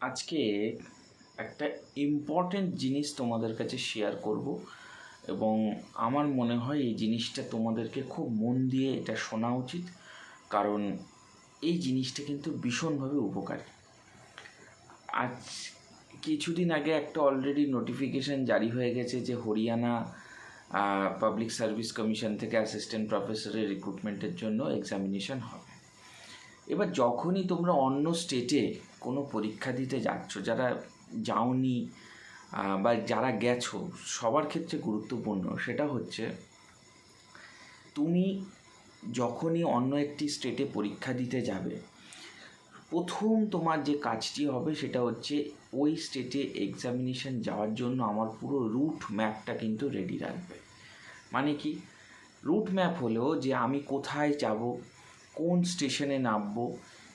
আজকে একটা ইম্পর্ট্যান্ট জিনিস তোমাদের কাছে শেয়ার করব এবং আমার মনে হয় এই জিনিসটা তোমাদেরকে খুব মন দিয়ে এটা শোনা উচিত। কারণ এই জিনিসটা কিন্তু ভীষণভাবে উপকারী। আজ কিছুদিন আগে একটা অলরেডি নোটিফিকেশন জারি হয়ে গেছে যে হরিয়ানা পাবলিক সার্ভিস কমিশন থেকে অ্যাসিস্ট্যান্ট প্রফেসরের রিক্রুটমেন্টের জন্য এক্সামিনেশন হবে। এবার যখনই তোমরা অন্য স্টেটে কোনো পরীক্ষা দিতে যাচ্ছ, যারা যাওনি বা যারা গেছো, সবার ক্ষেত্রে গুরুত্বপূর্ণ সেটা হচ্ছে, তুমি যখনই অন্য একটি স্টেটে পরীক্ষা দিতে যাবে, প্রথম তোমার যে কাজটি হবে সেটা হচ্ছে ওই স্টেটে এক্সামিনেশন যাওয়ার জন্য আমার পুরো রুট ম্যাপটা কিন্তু রেডি রাখবে। মানে কি? রুট ম্যাপ হলো যে আমি কোথায় যাব, কোন স্টেশনে নামবো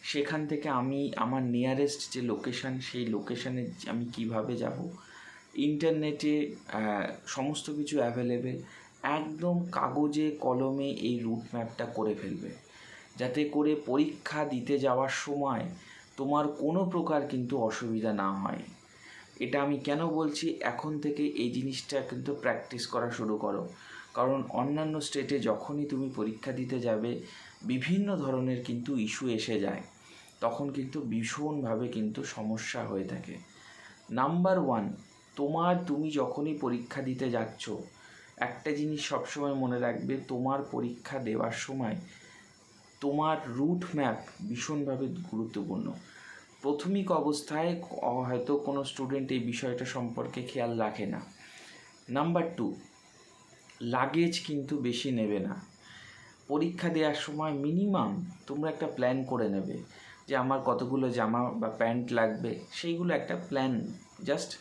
সেখান থেকে আমি আমার নিয়ারেস্ট যে লোকেশান সেই লোকেশানে আমি কীভাবে যাব? ইন্টারনেটে সমস্ত কিছু অ্যাভেলেবেল একদম কাগজে, কলমে এই রুট ম্যাপটা করে ফেলবে। যাতে করে পরীক্ষা দিতে যাওয়ার সময় তোমার কোনো প্রকার কিন্তু অসুবিধা না হয়। এটা আমি কেন বলছি? এখন থেকে এই জিনিসটা কিন্তু প্র্যাকটিস করা শুরু করো। কারণ অন্যান্য স্টেটে যখনই তুমি পরীক্ষা দিতে যাবে, বিভিন্ন ধরনের কিন্তু ইস্যু এসে যায়। তখন কিন্তু ভীষণভাবে কিন্তু সমস্যা হয়ে থাকে। নাম্বার ওয়ান, তোমার তুমি যখনই পরীক্ষা দিতে যাচ্ছ, একটা জিনিস সবসময় মনে রাখবে, তোমার পরীক্ষা দেওয়ার সময় তোমার রুট ম্যাপ ভীষণভাবে গুরুত্বপূর্ণ। প্রাথমিক অবস্থায় হয়তো কোনো স্টুডেন্ট এই বিষয়টা সম্পর্কে খেয়াল রাখে না। নাম্বার টু লাগেজ কিন্তু বেশি নেবে না। পরীক্ষা দেওয়ার সময় মিনিমাম তোমরা একটা প্ল্যান করে নেবে। যে আমার কতগুলো জামা বা প্যান্ট লাগবে, সেইগুলো একটা প্ল্যান, জাস্ট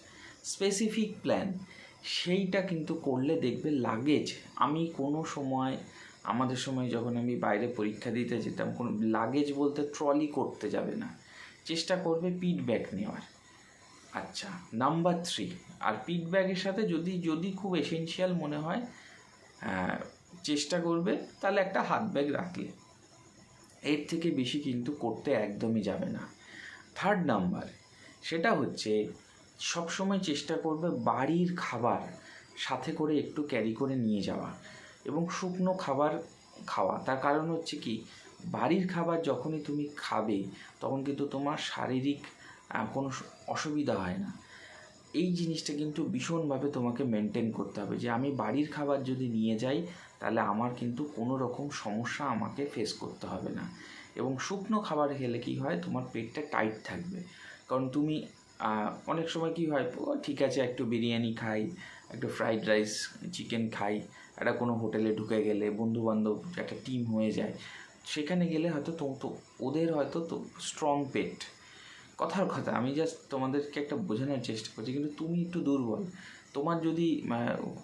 স্পেসিফিক প্ল্যান। সেইটা কিন্তু করলে দেখবে লাগেজ। আমি কোনো সময়, আমাদের সময় যখন আমি বাইরে পরীক্ষা দিতে যেতাম, কোনো লাগেজ বলতে ট্রলি করতে যাবে না। চেষ্টা করবে পিট ব্যাগ নেওয়ার। আচ্ছা নাম্বার থ্রি আর পিট ব্যাগের সাথে যদি যদি খুব এসেনশিয়াল মনে হয়, চেষ্টা করবে, তাহলে একটা হাত ব্যাগ রাখলে। এর থেকে বেশি কিন্তু করতে একদমই যাবে না। থার্ড নাম্বার সেটা হচ্ছে সবসময় চেষ্টা করবে বাড়ির খাবার সাথে করে একটু ক্যারি করে নিয়ে যাওয়া এবং শুকনো খাবার খাওয়া। তার কারণ হচ্ছে কি, বাড়ির খাবার যখনই তুমি খাবে, তখন কিন্তু তোমার শারীরিক কোনো অসুবিধা হয় না। এই জিনিসটা কিন্তু ভীষণভাবে তোমাকে মেনটেন করতে হবে যে আমি বাড়ির খাবার যদি নিয়ে যাই, তাহলে আমার কিন্তু কোনো রকম সমস্যা আমাকে ফেস করতে হবে না। এবং শুকনো খাবার খেলে কি হয়? তোমার পেটটা টাইট থাকবে। কারণ তুমি অনেক সময় কি হয় ঠিক আছে, একটু বিরিয়ানি খাই, একটু ফ্রাইড রাইস চিকেন খাই। একটা কোনো হোটেলে ঢুকে গেলে বন্ধু বান্ধব একটা টিম হয়ে যায়। সেখানে গেলে হয়তো তো ওদের হয়তো তো স্ট্রং পেট। কথার কথা, আমি জাস্ট তোমাদেরকে একটা বোঝানোর চেষ্টা করছি, কিন্তু তুমি একটু দুর্বল। তোমার যদি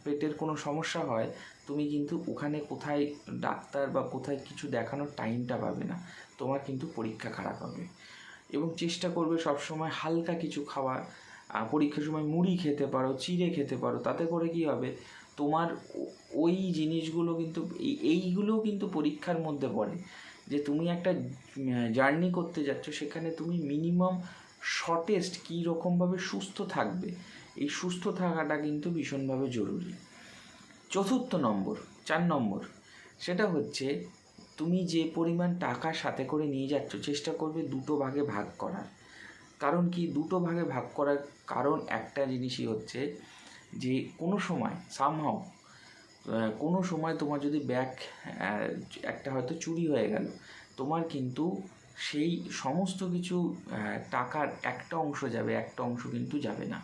পেটের কোনো সমস্যা হয়, তুমি কিন্তু ওখানে কোথায় ডাক্তার বা কোথায় কিছু দেখানোর টাইমটা পাবে না, তোমার কিন্তু পরীক্ষা খারাপ হবে। এবং চেষ্টা করবে সবসময় হালকা কিছু খাওয়া পরীক্ষার সময় মুড়ি খেতে পারো, চিড়ে খেতে পারো, তাতে করে কি হবে, তোমার ওই জিনিসগুলো কিন্তু এইগুলোও কিন্তু পরীক্ষার মধ্যে পড়ে। যে তুমি একটা জার্নি করতে যাচ্ছ, সেখানে তুমি মিনিমাম শর্টেস্ট কী রকমভাবে সুস্থ থাকবে, এই সুস্থ থাকাটা কিন্তু ভীষণভাবে জরুরি। চতুর্থ নম্বর, চার নম্বর, সেটা হচ্ছে তুমি যে পরিমাণ টাকা সাথে করে নিয়ে যাচ্ছ, চেষ্টা করবে দুটো ভাগে ভাগ করার। কারণ কি? দুটো ভাগে ভাগ করার কারণ একটা জিনিসই হচ্ছে যে কোনো সময় সামহাও কোনো সময় তোমার যদি ব্যাগ একটা হয়তো চুরি হয়ে গেল, তোমার কিন্তু সেই সমস্ত কিছু টাকার একটা অংশ যাবে, একটা অংশ কিন্তু যাবে না।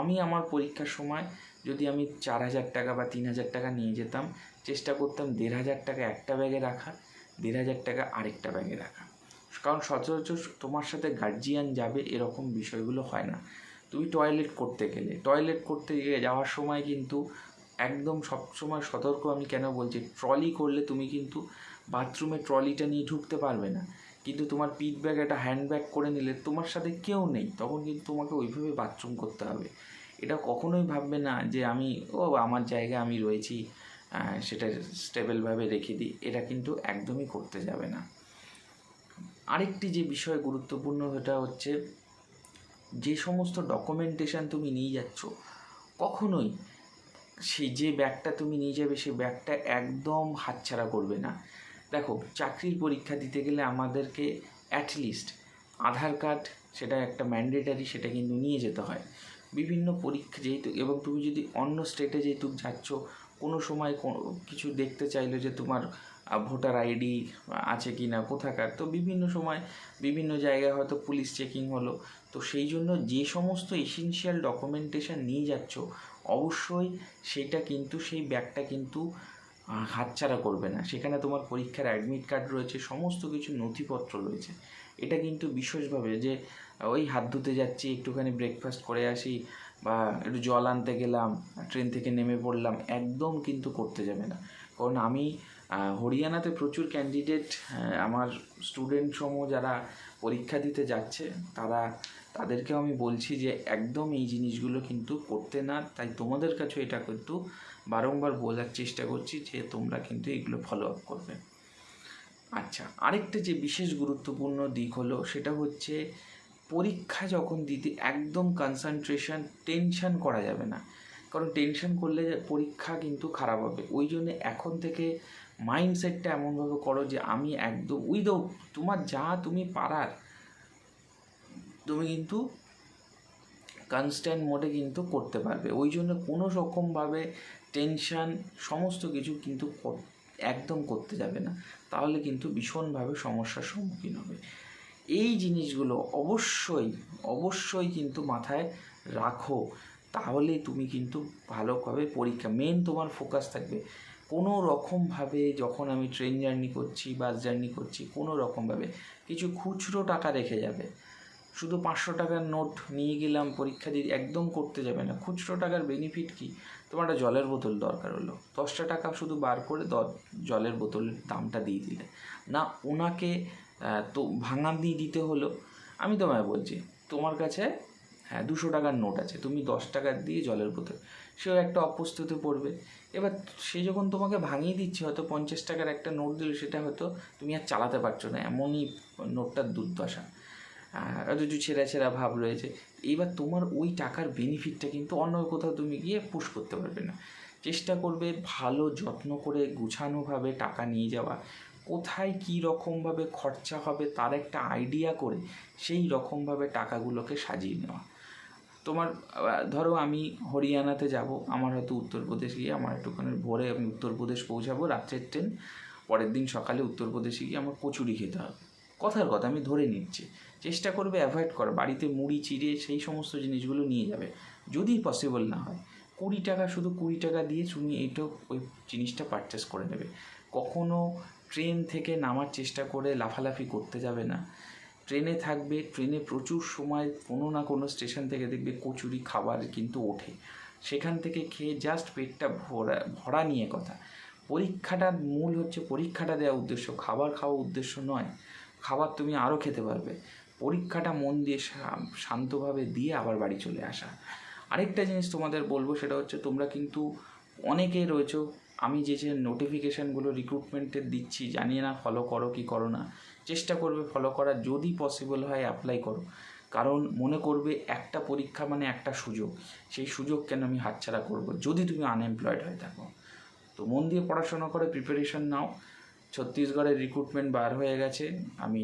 আমি আমার পরীক্ষার সময় যদি আমি চার হাজার টাকা বা তিন হাজার টাকা নিয়ে যেতাম, চেষ্টা করতাম দেড় হাজার টাকা একটা ব্যাগে রাখা, দেড় হাজার টাকা আরেকটা ব্যাগে রাখা। কারণ সচরাচর তোমার সাথে গার্জিয়ান যাবে এরকম বিষয়গুলো হয় না। তুমি টয়লেট করতে গেলে টয়লেট করতে গিয়ে যাওয়ার সময় কিন্তু একদম সবসময় সতর্ক আমি কেন বলছি? ট্রলি করলে তুমি কিন্তু বাথরুমে ট্রলিটা নিয়ে ঢুকতে পারবে না। কিন্তু তোমার পিট ব্যাগ একটা হ্যান্ড ব্যাগ করে নিলে তোমার সাথে কেউ নেই, তখন কিন্তু তোমাকে ওইভাবে বাথরুম করতে হবে। এটা কখনোই ভাববে না যে আমি, ও, আমার জায়গায় আমি রয়েছি সেটা স্টেবলভাবে রেখে দিই। এটা কিন্তু একদমই করতে যাবে না। আরেকটি যে বিষয় গুরুত্বপূর্ণ সেটা হচ্ছে, যে সমস্ত ডকুমেন্টেশন তুমি নিয়ে যাচ্ছ, কখনোই সেই যে ব্যাগটা তুমি নিয়ে যাবে সেই ব্যাগটা একদম হাতছাড়া করবে না। দেখো, চাকরির পরীক্ষা দিতে গেলে আমাদেরকে অ্যাটলিস্ট আধার কার্ড, সেটা একটা ম্যান্ডেটারি সেটা কিন্তু নিয়ে যেতে হয়। বিভিন্ন পরীক্ষা যেহেতু, এবং তুমি যদি অন্য স্টেটে যেহেতু যাচ্ছ, কোনো সময় কিছু দেখতে চাইলো যে তোমার ভোটার আইডি আছে কি না কোথাকার, তো বিভিন্ন সময় বিভিন্ন জায়গায় হয়তো পুলিশ চেকিং হলো। তো সেই জন্য যে সমস্ত এসেনশিয়াল ডকুমেন্টেশন নিয়ে যাচ্ছ অবশ্যই সেটা কিন্তু, সেই ব্যাগটা কিন্তু হাতছাড়া করবে না। সেখানে তোমার পরীক্ষার অ্যাডমিট কার্ড রয়েছে, সমস্ত কিছু নথিপত্র রয়েছে। এটা কিন্তু বিশেষভাবে যে, ওই হাত ধুতে যাচ্ছি, একটুখানি ব্রেকফাস্ট করে আসি, বা একটু জল আনতে গেলাম, ট্রেন থেকে নেমে পড়লাম, একদম কিন্তু করতে যাবে না। কারণ আমি হরিয়ানাতে প্রচুর ক্যান্ডিডেট আমার স্টুডেন্ট সমূহ যারা পরীক্ষা দিতে যাচ্ছে, তারা, তাদেরকেও আমি বলছি যে একদম এই জিনিসগুলো কিন্তু করতে না। তাই তোমাদের কাছে এটা কিন্তু বারংবার বলার চেষ্টা করছি যে তোমরা কিন্তু এগুলো ফলো আপ করবে। আচ্ছা আরেকটা যে বিশেষ গুরুত্বপূর্ণ দিক হলো, সেটা হচ্ছে পরীক্ষা যখন দিতে একদম কনসেন্ট্রেশন টেনশন করা যাবে না। কারণ টেনশন করলে পরীক্ষা কিন্তু খারাপ হবে। ওই জন্য এখন থেকে মাইন্ডসেটটা এমনভাবে করো যে আমি একদম উইদাউট তোমার যা তুমি পারার, তুমি কিন্তু কনস্ট্যান্ট মোডে কিন্তু করতে পারবে। ওই জন্য কোনো রকমভাবে টেনশান সমস্ত কিছু কিন্তু একদম করতে যাবে না। তাহলে কিন্তু ভীষণভাবে সমস্যার সম্মুখীন হবে। এই জিনিসগুলো অবশ্যই অবশ্যই কিন্তু মাথায় রাখো। তাহলে তুমি কিন্তু ভালোভাবে পরীক্ষা মেন তোমার ফোকাস থাকবে। কোনো রকমভাবে যখন আমি ট্রেন জার্নি করছি বাস জার্নি করছি কোনো রকমভাবে কিছু খুচরো টাকা রেখে যাবে। শুধু পাঁচশো টাকার নোট নিয়ে গেলাম, পরীক্ষা দিয়ে একদম করতে যাবে না। খুচরো টাকার বেনিফিট কি? তোমার একটা জলের বোতল দরকার হলো। দশটা টাকা শুধু বার করে দ জলের বোতলের দামটা দিয়ে দিলে। না ওনাকে তো ভাঙা দিয়ে দিতে হলো। আমি তোমায় বলছি, তোমার কাছে হ্যাঁ দুশো টাকার নোট আছে। তুমি দশ টাকা দিয়ে জলের বোতল সেও একটা অপ্রস্তুতে পড়বে। এবার সে যখন তোমাকে ভাঙিয়ে দিচ্ছে, হয়তো পঞ্চাশ টাকার একটা নোট দিল, সেটা হয়তো তুমি আর চালাতে পারছ না, এমনই নোটটার দুর্দশা। একটু ছেঁড়া ছেঁড়া ভাব রয়েছে। এইবার তোমার ওই টাকার বেনিফিটটা কিন্তু অন্য কোথাও তুমি গিয়ে পুশ করতে পারবে না। চেষ্টা করবে ভালো যত্ন করে গুছানোভাবে টাকা নিয়ে যাওয়া। কোথায় কী রকমভাবে খরচা হবে তার একটা আইডিয়া করে সেই রকমভাবে টাকাগুলোকে সাজিয়ে নেওয়া। তোমার ধরো আমি হরিয়ানাতে যাব, আমার হয়তো উত্তরপ্রদেশ গিয়ে আমার একটুখানি ভোরে আমি উত্তরপ্রদেশ পৌঁছাবো, রাত্রের ট্রেন পরের দিন সকালে উত্তরপ্রদেশে গিয়ে আমার কচুরি খেতে হবে। কথার কথা, আমি ধরে নিচ্ছি। চেষ্টা করবে অ্যাভয়েড করা। বাড়িতে মুড়ি, চিড়ে সেই সমস্ত জিনিসগুলো নিয়ে যাবে। যদি পসিবল না হয়, কুড়ি টাকা শুধু কুড়ি টাকা দিয়ে তুমি এইটা, ওই জিনিসটা পারচেস করে নেবে। কখনো ট্রেন থেকে নামার চেষ্টা করে লাফালাফি করতে যাবে না। ট্রেনে থাকবে, ট্রেনে প্রচুর সময় কোনো না কোনো স্টেশন থেকে দেখবে কচুরি খাবার কিন্তু ওঠে। সেখান থেকে খেয়ে জাস্ট পেটটা ভরা ভরা নিয়ে কথা। পরীক্ষাটার মূল হচ্ছে পরীক্ষাটা দেওয়া উদ্দেশ্য, খাবার খাওয়া উদ্দেশ্য নয়। খাবার তুমি আরও খেতে পারবে। পরীক্ষাটা মন দিয়ে শান্তভাবে দিয়ে আবার বাড়ি চলে আসা। আরেকটা জিনিস তোমাদের বলব সেটা হচ্ছে তোমরা কিন্তু অনেকে রয়েছো, আমি যে যে নোটিফিকেশানগুলো রিক্রুটমেন্টের দিচ্ছি জানি না ফলো করো কি করো না চেষ্টা করবে ফলো করার যদি পসিবল হয় অ্যাপ্লাই করো। কারণ মনে করবে একটা পরীক্ষা মানে একটা সুযোগ। সেই সুযোগ কেন আমি হাতছাড়া করব? যদি তুমি আনএমপ্লয়েড হয়ে থাকো। তো মন দিয়ে পড়াশোনা করে প্রিপারেশন নাও। ছত্তিশগড়ের রিক্রুটমেন্ট বার হয়ে গেছে। আমি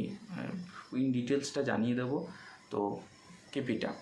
ইন ডিটেলসটা জানিয়ে দেবো। তো কিপ ইট আপ